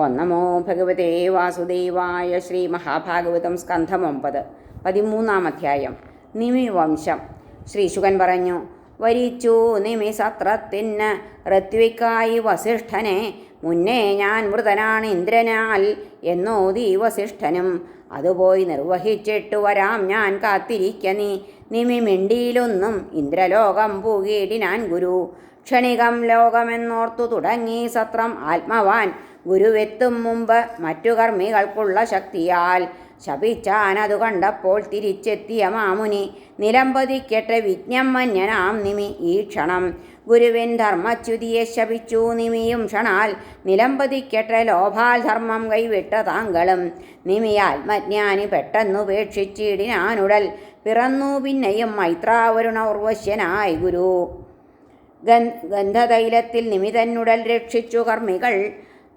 ഓം നമോ ഭഗവതേ വാസുദേവായ ശ്രീ മഹാഭാഗവതം സ്കന്ധം ഒമ്പത് പതിമൂന്നാം അധ്യായം. ശ്രീ ശ്രീശുകൻ പറഞ്ഞു വരിച്ചു നിമി സത്രത്തിന് ഋത്വിക്കായി വസിഷ്ഠനെ മുന്നേ ഞാൻ മൃതനാണ് ഇന്ദ്രനാൽ എന്നോതി വസിഷ്ഠനും. അതുപോയി നിർവഹിച്ചിട്ടു വരാം ഞാൻ കാത്തിരിക്ക നീ. നിമി മിണ്ടിയിലൊന്നും ഇന്ദ്രലോകം പൂകിയിടിനാൻ ഗുരു. ക്ഷണികം ലോകമെന്നോർത്തു തുടങ്ങി സത്രം ആത്മവാൻ ഗുരുവെത്തും മുമ്പ് മറ്റു കർമ്മികൾക്കുള്ള ശക്തിയാൽ. ശപിച്ചാനതു കണ്ടപ്പോൾ തിരിച്ചെത്തിയ മാമുനി നിലംപതിക്കട്ടെ വിജ്ഞം നിമി ഈ ക്ഷണം. ഗുരുവിൻ ധർമ്മച്യുതിയെ ശപിച്ചു നിമിയും ക്ഷണാൽ. നിലംപതിക്കട്ടെ ലോഭാൽ ധർമ്മം കൈവിട്ട താങ്കളും. നിമി ആത്മജ്ഞാനി പെട്ടെന്നുപേക്ഷിച്ചിടിനാനുടൽ പിറന്നു പിന്നെയും മൈത്രാവരുണ ഉർവശ്യനായി ഗുരു. ഗന്ധതൈലത്തിൽ നിമിതന്നുടൽ രക്ഷിച്ചു കർമ്മികൾ.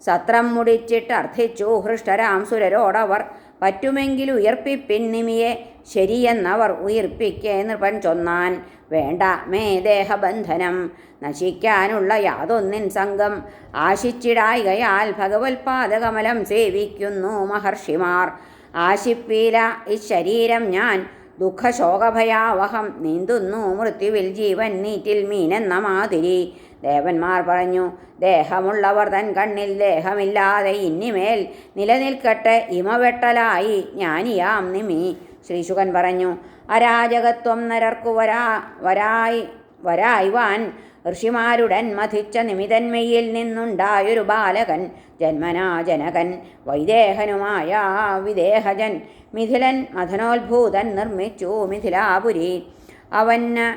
സത്രം മുടിച്ചിട്ട് അർത്ഥിച്ചു ഹൃഷ്ടരാം സുരരോടവർ പറ്റുമെങ്കിൽ ഉയർപ്പിപ്പിൻ നിമിയെ ശരിയെന്നവർ ഉയർപ്പിക്കേ നൃപൻ ചൊന്നാൻ. വേണ്ട മേ ദേഹബന്ധനം നശിക്കാനുള്ള യാതൊന്നിൻ സംഘം. ആശിച്ചിടായികയാൽ ഭഗവത്പാദകമലം സേവിക്കുന്നു മഹർഷിമാർ. ആശിപ്പീല ഈ ശരീരം ഞാൻ ദുഃഖശോകഭയാവഹം നീന്തുന്നു മൃത്യുവിൽ ജീവൻ നീറ്റിൽ മീനെന്ന മാതിരി. ദേവന്മാർ പറഞ്ഞു ദേഹമുള്ളവർ തൻ കണ്ണിൽ ദേഹമില്ലാതെ ഇന്നിമേൽ നിലനിൽക്കട്ടെ ഇമവെട്ടലായി ജ്ഞാനിയാം നിമി. ശ്രീശുകൻ പറഞ്ഞു അരാജകത്വം നരർക്കു വരാ വരായി വരായ്വാൻ ഋഷിമാരുടൻ മഥിച്ച നിമിതന്മയിൽ നിന്നുണ്ടായൊരു ബാലകൻ ജന്മനാ ജനകൻ വൈദേഹനുമായ വിദേഹജൻ മിഥിലൻ മഥനോത്ഭൂതൻ നിർമ്മിച്ചു മിഥിലാപുരി. അവന്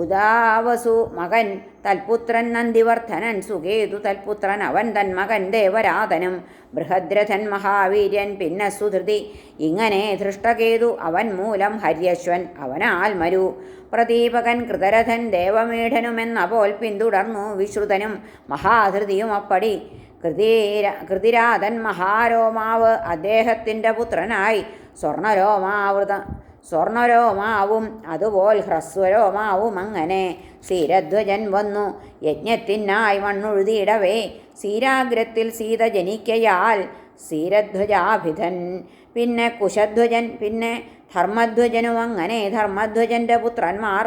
ഉദാവസു മകൻ തൽപുത്രൻ നന്ദിവർദ്ധനൻ സുകേതു തൽപുത്രൻ അവൻ തൻ മകൻ ദേവരാതനും ബൃഹദ്രഥൻ മഹാവീര്യൻ പിന്നെ സുധൃതി. ഇങ്ങനെ ധൃഷ്ടകേതു അവൻ മൂലം ഹര്യശ്വൻ അവനാൽ മരു. പ്രദീപകൻ കൃതരഥൻ ദേവമീഠനുമെന്നപോൽ പിന്തുടർന്നു വിശ്രുതനും മഹാധൃതിയും അപ്പടി. കൃതിര കൃതിരാതൻ മഹാരോമാവ് അദ്ദേഹത്തിന്റെ പുത്രനായി സ്വർണരോമാവൃത സ്വർണരോമാവും അതുപോൽ ഹ്രസ്വരോമാവും അങ്ങനെ സീരധ്വജൻ വന്നു യജ്ഞത്തിനായി മണ്ണുഴുതിയിടവേ. സീരാഗ്രത്തിൽ സീത ജനിക്കയാൽ സീരധ്വജാഭിധൻ പിന്നെ കുശധ്വജൻ പിന്നെ ധർമ്മധ്വജനും അങ്ങനെ ധർമ്മധ്വജന്റെ പുത്രന്മാർ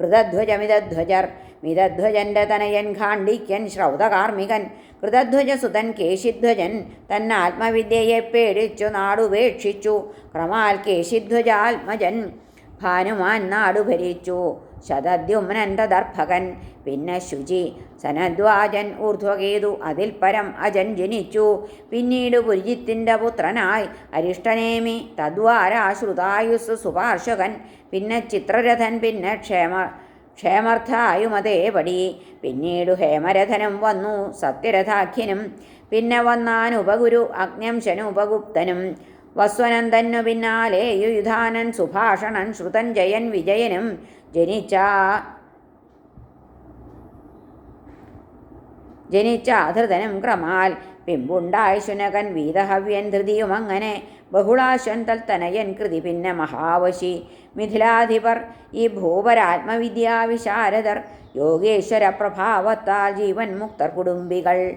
കൃതധ്വജമിതധ്വജർ മിതധ്വജന്റെ തനയൻ ഖാണ്ഡിക്യൻ ശ്രൗതകാർമികൻ കൃതധ്വജസുതൻ കേശിധ്വജൻ തന്ന ആത്മവിദ്യയെ പേടിച്ചു നാടുപേക്ഷിച്ചു ക്രമാൽ കേശിധ്വജാത്മജൻ ഭാനുമാൻ നാടു ഭരിച്ചു. ശതദ്യുമ്നൻ തദർഭകൻ പിന്നെ ശുചി സനദ്വാജൻ ഊർധ്വകേതു അതിൽ പരം അജൻ ജനിച്ചു. പിന്നീട് പുരിജിത്തിന്റെ പുത്രനായി. അരിഷ്ടനേമി തദ്വാരാശ്രുതായുസ് സുപാർശകൻ പിന്നെ ചിത്രരഥൻ. പിന്നെ ക്ഷേമ ക്ഷേമർത്ഥായുമതേപടി പിന്നീടു ഹേമരഥനും വന്നു സത്യരഥാഖ്യനും. പിന്നെ വന്നാൻ ഉപഗുരു അഗ്ന്യംശനു ഉപഗുപ്തനും വസ്വനന്ദനു പിന്നാലെ യുയുധാനൻ സുഭാഷണൻ ശ്രുതൻ ജയൻ വിജയനും ജനിച്ച ജനിച്ച അധൃതനും ക്രമാൽ പിമ്പുണ്ടായ ശുനകൻ വീതഹവ്യൻ ധൃതിയും അങ്ങനെ ബഹുളാശ്വൻ തൽത്തനയൻ കൃതി പിന്നെ മഹാവശി. മിഥിലാധിപർ ഈ ഭൂപരാത്മവിദ്യാവിശാരദർ യോഗേശ്വര പ്രഭാവത്താൽ ജീവൻ മുക്തർ കുടുംബികൾ.